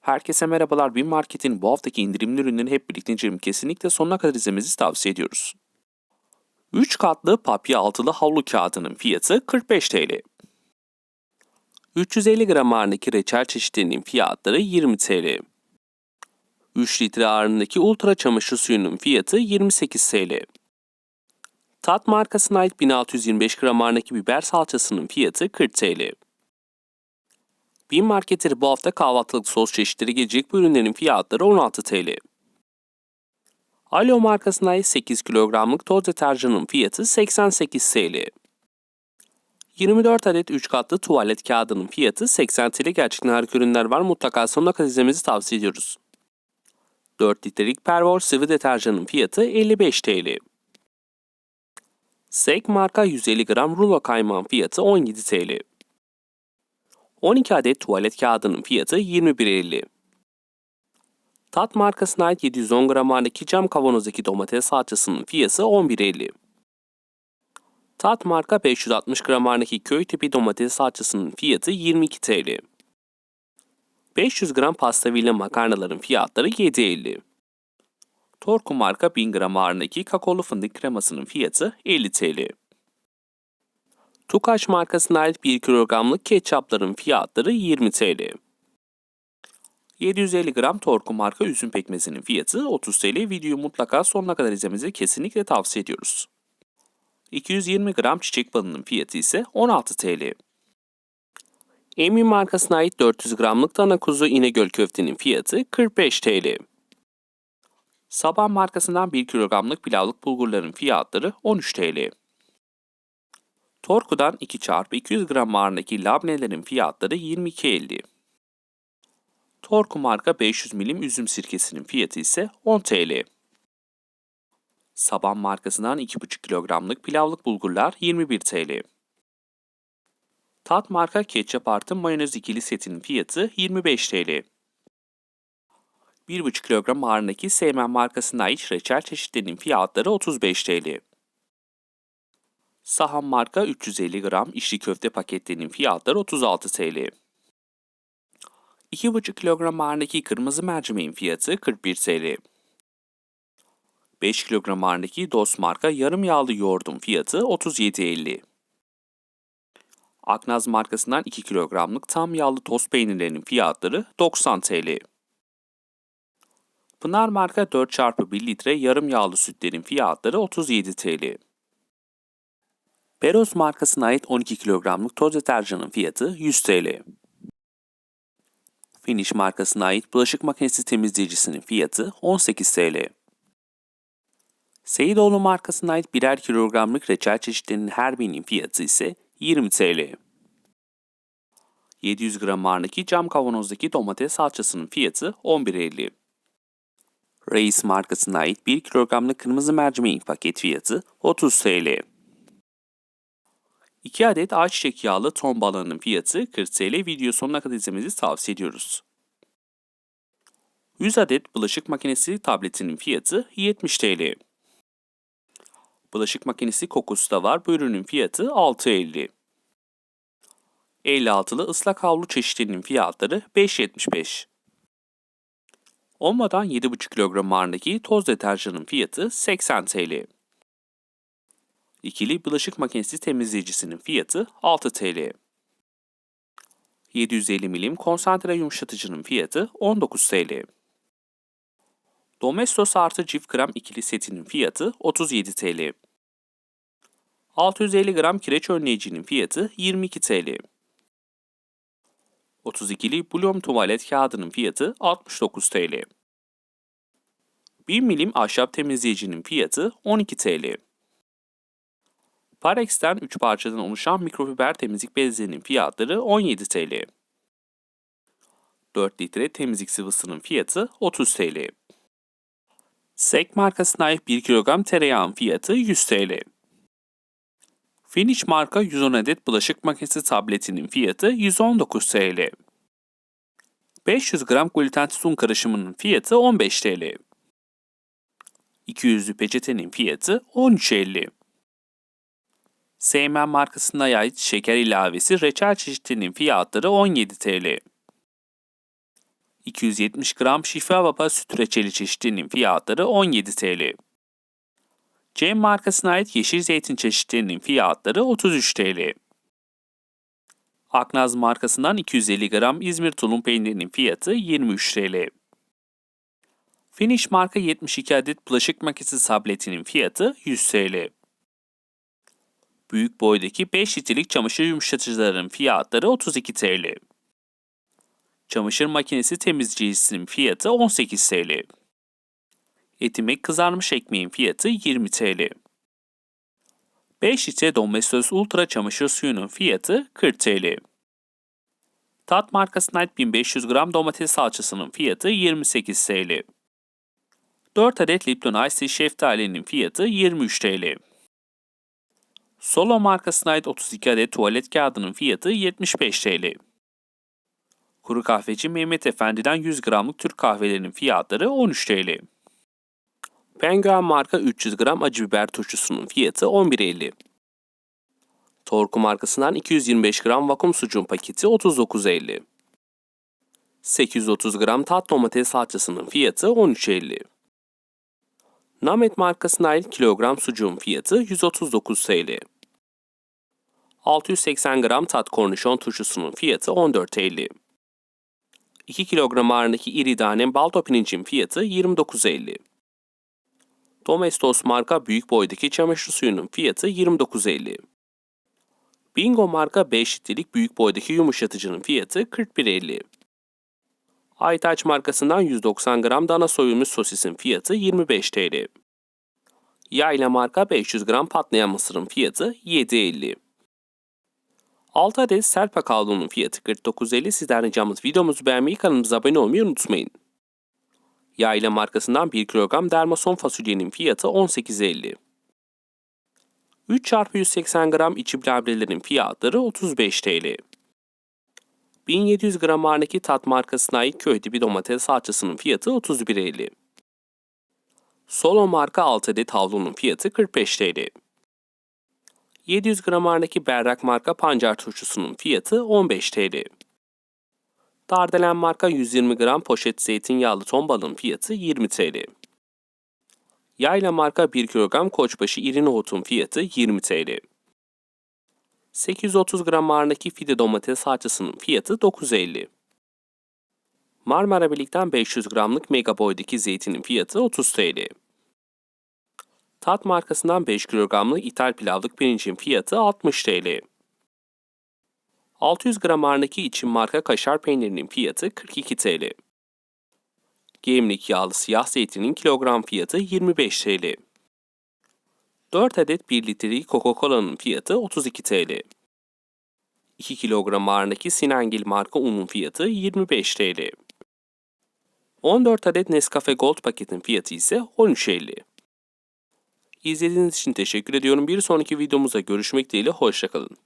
Herkese merhabalar. Bin Market'in bu haftaki indirimli ürünleri hep birlikte inceleyelim. Kesinlikle sonuna kadar izlemenizi tavsiye ediyoruz. 3 katlı papya altılı havlu kağıdının fiyatı 45 TL. 350 gram ağırlığındaki reçel çeşitlerinin fiyatları 20 TL. 3 litre ağırlığındaki ultra çamaşır suyunun fiyatı 28 TL. Tat markasına ait 1625 gram ağırlığındaki biber salçasının fiyatı 40 TL. Bin Market'leri bu hafta kahvaltılık sos çeşitleri gelecek bu ürünlerin fiyatları 16 TL. Alo markasına ait 8 kilogramlık toz deterjanın fiyatı 88 TL. 24 adet 3 katlı tuvalet kağıdının fiyatı 80 TL. Gerçekten harika ürünler var. Mutlaka sonuna kadar izlemenizi tavsiye ediyoruz. 4 litrelik Pervol sıvı deterjanın fiyatı 55 TL. Sek marka 150 gram rulo kaymağın fiyatı 17 TL. 12 adet tuvalet kağıdının fiyatı 21.50. Tat markasına ait 710 gram ağırlık cam kavanozdaki domates salçasının fiyatı 11.50. Tat marka 560 gram ağırlık köy tipi domates salçasının fiyatı 22 TL. 500 gram pasta villa makarnaların fiyatları 7.50. Torku marka 1000 gram ağırlığındaki kakaolu fındık kremasının fiyatı 50 TL. Tukaş markasına ait 1 kilogramlık ketçapların fiyatları 20 TL. 750 gram Torku marka üzüm pekmezinin fiyatı 30 TL. Videoyu mutlaka sonuna kadar izlemenizi kesinlikle tavsiye ediyoruz. 220 gram çiçek balının fiyatı ise 16 TL. Emin markasına ait 400 gramlık dana kuzu İnegöl köftenin fiyatı 45 TL. Saban markasından 1 kilogramlık pilavlık bulgurların fiyatları 13 TL. Torku'dan 2 çarpı 200 gram ağırlığındaki labnelerin fiyatları 22.50. Torku marka 500 milim üzüm sirkesinin fiyatı ise 10 TL. Saban markasından 2,5 kilogramlık pilavlık bulgurlar 21 TL. Tat marka ketçap artı mayonez ikili setinin fiyatı 25 TL. 1,5 kilogram ağırlığındaki Seymen markasına ait reçel çeşitlerinin fiyatları 35 TL. Saham marka 350 gram içli köfte paketlerinin fiyatları 36 TL. 2,5 kilogram ağırlığındaki kırmızı mercimeğin fiyatı 41 TL. 5 kilogram ağırlığındaki Dost marka yarım yağlı yoğurdun fiyatı 37.50. Aknaz markasından 2 kilogramlık tam yağlı tost peynirlerinin fiyatları 90 TL. Pınar marka 4 çarpı 1 litre yarım yağlı sütlerin fiyatları 37 TL. Peros markasına ait 12 kilogramlık toz deterjanın fiyatı 100 TL. Finish markasına ait bulaşık makinesi temizleyicisinin fiyatı 18 TL. Seyidoğlu markasına ait birer kilogramlık reçel çeşitlerinin her birinin fiyatı ise 20 TL. 700 gram ağırlığındaki cam kavanozdaki domates salçasının fiyatı 11.50. Reis markasına ait 1 kilogramlık kırmızı mercimeğin paket fiyatı 30 TL. 2 adet ayçiçek yağlı ton balığının fiyatı 40 TL. Video sonuna kadar izlemenizi tavsiye ediyoruz. 100 adet bulaşık makinesi tabletinin fiyatı 70 TL. Bulaşık makinesi kokusu da var. Bu ürünün fiyatı 6.50. 56'lı ıslak havlu çeşitlerinin fiyatları 5.75. Olmadan 7,5 kilogram ağırlığındaki toz deterjanın fiyatı 80 TL. İkili bulaşık makinesi temizleyicisinin fiyatı 6 TL. 750 milim konsantre yumuşatıcının fiyatı 19 TL. Domestos artı çift gram ikili setinin fiyatı 37 TL. 650 gram kireç önleyicinin fiyatı 22 TL. 32'li Bloom tuvalet kağıdının fiyatı 69 TL. 1 milim ahşap temizleyicinin fiyatı 12 TL. Parex'ten 3 parçadan oluşan mikrofiber temizlik bezlerinin fiyatları 17 TL. 4 litre temizlik sıvısının fiyatı 30 TL. Sek markasına ait 1 kilogram tereyağın fiyatı 100 TL. Finish marka 110 adet bulaşık makinesi tabletinin fiyatı 119 TL. 500 gram glutensiz un karışımının fiyatı 15 TL. 200'lü peçetenin fiyatı 13.50. Seymen markasına ait şeker ilavesi reçel çeşitlerinin fiyatları 17 TL. 270 gram şifa vapa süt reçeli çeşitlerinin fiyatları 17 TL. Cem markasına ait yeşil zeytin çeşitlerinin fiyatları 33 TL. Aknaz markasından 250 gram İzmir tulum peynirinin fiyatı 23 TL. Finish marka 72 adet bulaşık makinesi tabletinin fiyatı 100 TL. Büyük boydaki 5 litrelik çamaşır yumuşatıcıların fiyatları 32 TL. Çamaşır makinesi temizleyicisinin fiyatı 18 TL. Etimek kızarmış ekmeğin fiyatı 20 TL. 5 litre Domestos Ultra çamaşır suyunun fiyatı 40 TL. Tat markasına ait 1500 gram domates salçasının fiyatı 28 TL. 4 adet Lipton Ice Tea şeftalinin fiyatı 23 TL. Solo markasına ait 32 adet tuvalet kağıdının fiyatı 75 TL. Kuru kahveci Mehmet Efendi'den 100 gramlık Türk kahvelerinin fiyatları 13 TL. Penguen marka 300 gram acı biber turşusunun fiyatı 11.50. Torku markasından 225 gram vakum sucuğun paketi 39.50. 830 gram tat domates salçasının fiyatı 13.50. Namet markasına ait kilogram sucuğun fiyatı 139 TL. 680 gram tat kornişon turşusunun fiyatı 14.50. 2 kilogram ağırlığındaki iri tane baldo pirincin fiyatı 29.50. Domestos marka büyük boydaki çamaşır suyunun fiyatı 29.50. Bingo marka 5 litrelik büyük boydaki yumuşatıcının fiyatı 41.50. Aytaç markasından 190 gram dana soyulmuş sosisin fiyatı 25 TL. Yayla marka 500 gram patlayan mısırın fiyatı 7.50. 6 adet serpa kaldığının fiyatı 49.50. Sizden ricamız videomuzu beğenmeyi, kanalımıza abone olmayı unutmayın. Yayla markasından 1 kilogram dermason fasulyenin fiyatı 18.50. 3 çarpı 180 gram içi labrelerin fiyatları 35 TL. 1700 gram ağırlık tat markasına ait köy dibi domates salçasının fiyatı 31.50. Solo marka 6 adet havlunun fiyatı 45 TL. 700 gram ağırlık berrak marka pancar turşusunun fiyatı 15 TL. Dardelen marka 120 gram poşet zeytinyağlı ton balığın fiyatı 20 TL. Yayla marka 1 kilogram koçbaşı iri nohutun fiyatı 20 TL. 830 gram ağırlığındaki fide domates salçasının fiyatı 9.50. Marmara Birlik'ten 500 gramlık mega boydaki zeytinin fiyatı 30 TL. Tat markasından 5 kilogramlık ithal pilavlık pirincin fiyatı 60 TL. 600 gram ağırlığındaki için marka kaşar peynirinin fiyatı 42 TL. Gemlik yağlı siyah zeytinin kilogram fiyatı 25 TL. 4 adet 1 litrelik Coca-Cola'nın fiyatı 32 TL. 2 kilogram ağırlığındaki Sinengil marka unun fiyatı 25 TL. 14 adet Nescafe Gold paketin fiyatı ise 13.50. İzlediğiniz için teşekkür ediyorum. Bir sonraki videomuzda görüşmek dileğiyle hoşçakalın.